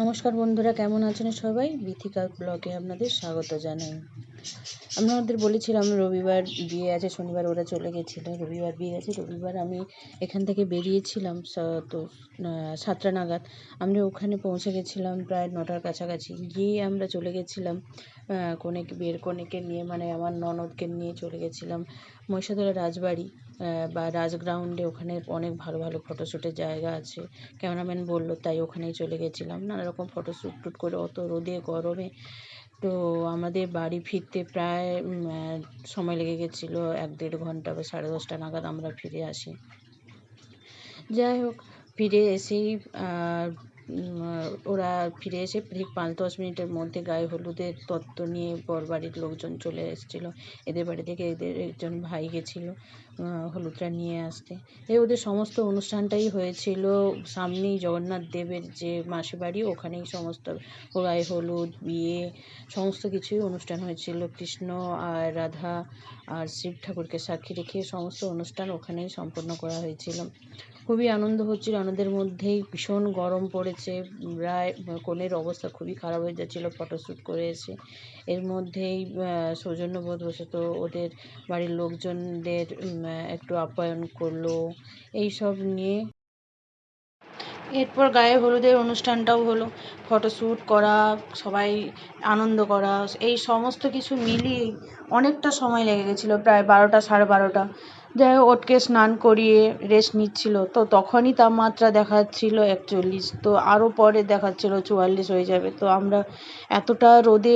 নমস্কার বন্ধুরা, কেমন আছেন সবাই? বিথিকা ব্লগে আপনাদের স্বাগত জানাই। আপনাদের বলেছিলাম, রবিবার বিয়ে আছে, শনিবার ওরা চলে গেছিল। রবিবার বিয়ে আছে, রবিবার আমি এখান থেকে বেরিয়েছিলাম তো সাতটা নাগাদ। আমরা ওখানে পৌঁছে গেছিলাম প্রায় নটার কাছাকাছি। গিয়ে আমরা চলে গেছিলাম কনেকে বিয়ের কনেকে নিয়ে মানে আমার ননদকে নিয়ে চলে গেছিলাম মহিষাদলের রাজবাড়ি। বা রাজ গ্রাউন্ডে ওখানে অনেক ভালো ভালো ফটোশ্যুটের জায়গা আছে। ক্যামেরাম্যান বলল, তাই ওখানেই চলে গেছিলাম। নানা রকম ফটোশ্যুট টুট করে, অত রোদে, গরমে। তো আমাদের বাড়ি ফিরতে প্রায় সময় লেগে গেছিল এক দেড় ঘণ্টা বা সাড়ে দশটা নাগাদ আমরা ফিরে আসি। যাই হোক, ফিরে এসেই ওরা ফিরে এসে ঠিক পাঁচ দশ মিনিটের মধ্যে গায়ে হলুদের তত্ত্ব নিয়ে বরবাড়ির লোকজন চলে এসেছিল। এদের বাড়ি থেকে এদের একজন ভাই গেছিল হলুদটা নিয়ে আসতে। এই ওদের সমস্ত অনুষ্ঠানটাই হয়েছিল সামনেই জগন্নাথ দেবের যে মাসি বাড়ি, ওখানেই সমস্ত গায়ে হলুদ, বিয়ে, সমস্ত কিছুই অনুষ্ঠান হয়েছিল। কৃষ্ণ আর রাধা আর শিব ঠাকুরকে সাক্ষী রেখে সমস্ত অনুষ্ঠান ওখানেই সম্পন্ন করা হয়েছিল। খুবই আনন্দ হচ্ছিল। আনন্দের মধ্যেই ভীষণ গরম পড়েছে। প্রায় কনের অবস্থা খুবই খারাপ হয়ে যাচ্ছিল ফটোশ্যুট করে এসে। এর মধ্যেই সৌজন্যবোধবশত ওদের বাড়ির লোকজনদের একটু আপ্যায়ন করল। এইসব নিয়ে এরপর গায়ে হলুদের অনুষ্ঠানটাও হলো। ফটোশ্যুট করা, সবাই আনন্দ করা, এই সমস্ত কিছু মিলিয়েই অনেকটা সময় লেগে গেছিল, প্রায় বারোটা, সাড়ে বারোটা। যাই হোক, ওটকে স্নান করিয়ে রেস্ট নিচ্ছিল। তো তখনই তাপমাত্রা দেখাচ্ছিল একচল্লিশ। তো আরও পরে দেখাচ্ছিল চুয়াল্লিশ হয়ে যাবে। তো আমরা এতটা রোদে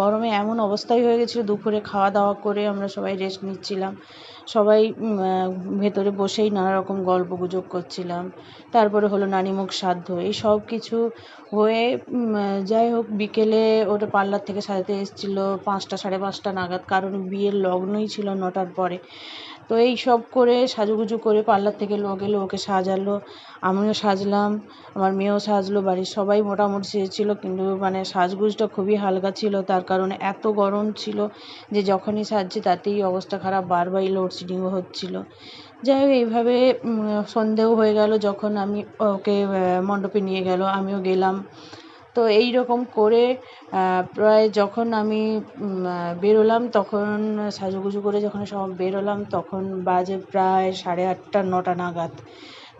গরমে এমন অবস্থাই হয়ে গেছিল, দুপুরে খাওয়া দাওয়া করে আমরা সবাই রেস্ট নিচ্ছিলাম। সবাই ভেতরে বসেই নানা রকম গল্প গুজব করছিলাম। তারপরে হলো নানিমুখ শ্রাদ্ধ এই সব কিছু হয়ে যাই হোক, বিকেলে ওটা পার্লার থেকে সাজাতে এসেছিল পাঁচটা, সাড়ে পাঁচটা নাগাদ। কারণ বিয়ের লগ্নই ছিল নটার পরে। তো এই সব করে সাজুগুজু করে পার্লার থেকে লোক এলো, ওকে সাজালো, আমিও সাজলাম, আমার মেয়েও সাজলো, বাড়ির সবাই মোটামুটি সেজেছিলো, কিন্তু মানে সাজগুজটা খুবই হালকা ছিল, তার কারণে এত গরম ছিল যে যখনই সাজছে তাতেই অবস্থা খারাপ, বারবারই লোডশেডিংও হচ্ছিল। যাই হোক, এইভাবে সন্ধেও হয়ে গেল, যখন আমি ওকে মণ্ডপে নিয়ে গেল, আমিও গেলাম। তো এই রকম করে প্রায় যখন আমি বেরোলাম, তখন সাজুগুজু করে যখন সব বেরোলাম, তখন বাজে প্রায় সাড়ে আটটা, নটা নাগাদ।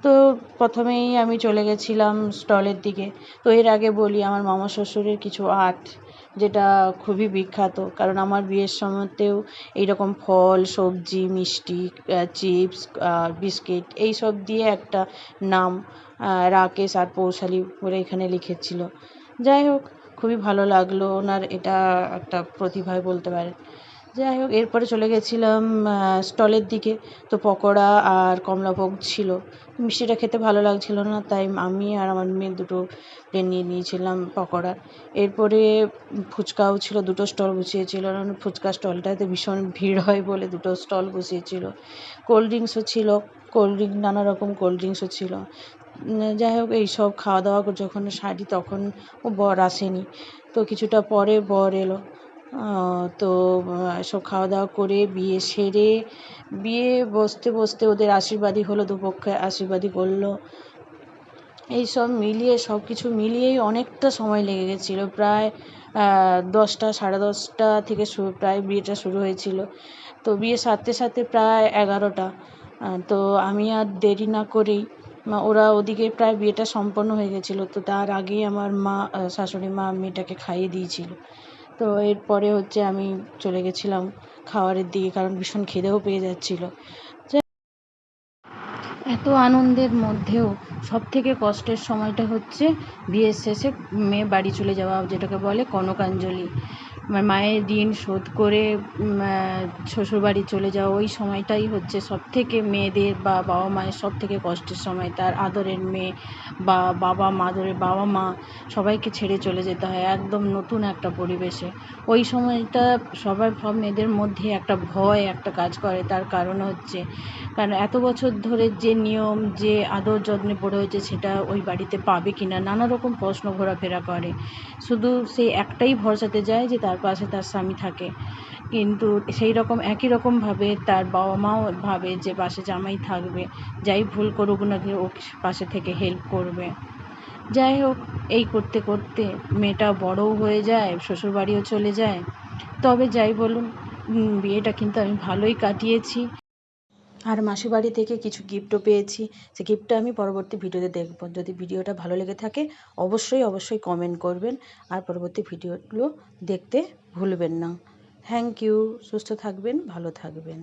তো প্রথমেই আমি চলে গেছিলাম স্টলের দিকে। তো এর আগে বলি, আমার মামা শ্বশুরের কিছু আর্ট, যেটা খুবই বিখ্যাত। কারণ আমার বিয়ের সময়তেও এইরকম ফল, সবজি, মিষ্টি চিপস বিস্কিট এই সব দিয়ে একটা নাম রাকেশ আর পৌশালি বলে এখানে লিখেছিল। যাই হোক, খুবই ভালো লাগল ওনার এটা একটা প্রতিভাই বলতে পারেন। যাই হোক, এরপরে চলে গেছিলাম স্টলের দিকে। তো পকোড়া আর কমলাভোগ ছিল। মিষ্টিটা খেতে ভালো লাগছিল না, তাই আমি আর আমার মেয়ে দুটো প্লেট নিয়ে নিয়েছিলাম পকোড়া। এরপরে ফুচকাও ছিল, দুটো স্টল বসিয়েছিল। ফুচকা স্টলটাতে ভীষণ ভিড় হয় বলে দুটো স্টল বসিয়েছিল। কোল্ড ড্রিঙ্কসও ছিল, কোল্ড ড্রিঙ্ক, নানা রকম কোল্ড ড্রিঙ্কসও ছিল। যাই হোক এইসব খাওয়া দাওয়া যখন সারি তখন ও বর আসেনি। তো কিছুটা পরে বর এলো। তো সব খাওয়া দাওয়া করে বিয়ে সেরে, বিয়ে বসতে বসতে ওদের আশীর্বাদই হলো, দুপক্ষে আশীর্বাদই করল। এই সব মিলিয়ে, সব কিছু মিলিয়েই অনেকটা সময় লেগে গেছিল। প্রায় দশটা, সাড়ে দশটা থেকে শুরু প্রায় বিয়েটা শুরু হয়েছিল। তো বিয়ে সারতে সারতে প্রায় এগারোটা। তো আমি আর দেরি না করেই ওরা ওদিকে প্রায় বিয়েটা সম্পন্ন হয়ে গেছিল। তো তার আগেই আমার মা শাশুড়ি মা মেয়েটাকে খাইয়ে দিয়েছিল। তো এরপরে হচ্ছে আমি চলে গেছিলাম খাওয়ারের দিকে, কারণ ভীষণ খিদেও পেয়ে যাচ্ছিল। এত আনন্দের মধ্যেও সব থেকে কষ্টের সময়টা হচ্ছে বিয়ের শেষে মেয়ে বাড়ি চলে যাওয়া, যেটাকে বলে কনকাঞ্জলি। মায়ের ঋণ শোধ করে শ্বশুরবাড়ি চলে যাওয়া ওই সময়টাই হচ্ছে সব থেকে মেয়েদের বা বাবা মায়ের সব থেকে কষ্টের সময়। তার আদরের মেয়ে বা বাবা মাদরের বাবা মা সবাইকে ছেড়ে চলে যেতে হয় একদম নতুন একটা পরিবেশে। ওই সময়টা সবার সব মেয়েদের মধ্যে একটা ভয়, একটা কাজ করে। তার কারণ হচ্ছে, কারণ এত বছর ধরে যে নিয়ম, যে আদর যত্নে পড়ে হয়েছে সেটা ওই বাড়িতে পাবে কি না নানা রকম প্রশ্ন ঘোরাফেরা করে। শুধু সেই একটাই ভরসাতে যায় যে তার পাশে তার স্বামী থাকে। কিন্তু সেই রকম, একই রকমভাবে তার বাবা মাও ভাবে যে পাশে জামাই থাকবে। যাই ভুল করুক না ও পাশে থেকে হেল্প করবে। যাই হোক, এই করতে করতে মেয়েটা বড়ও হয়ে যায়, শ্বশুরবাড়িও চলে যায়। তবে যাই বলুন বিয়েটা কিন্তু আমি ভালোই কাটিয়েছি। আর মাসির বাড়ি থেকে কিছু গিফটও পেয়েছি। সে গিফটটা আমি পরবর্তী ভিডিওতে দেখব। যদি ভিডিওটা ভালো লেগে থাকে, অবশ্যই অবশ্যই কমেন্ট করবেন। আর পরবর্তী ভিডিওগুলো দেখতে ভুলবেন না। থ্যাংক ইউ সুস্থ থাকবেন, ভালো থাকবেন।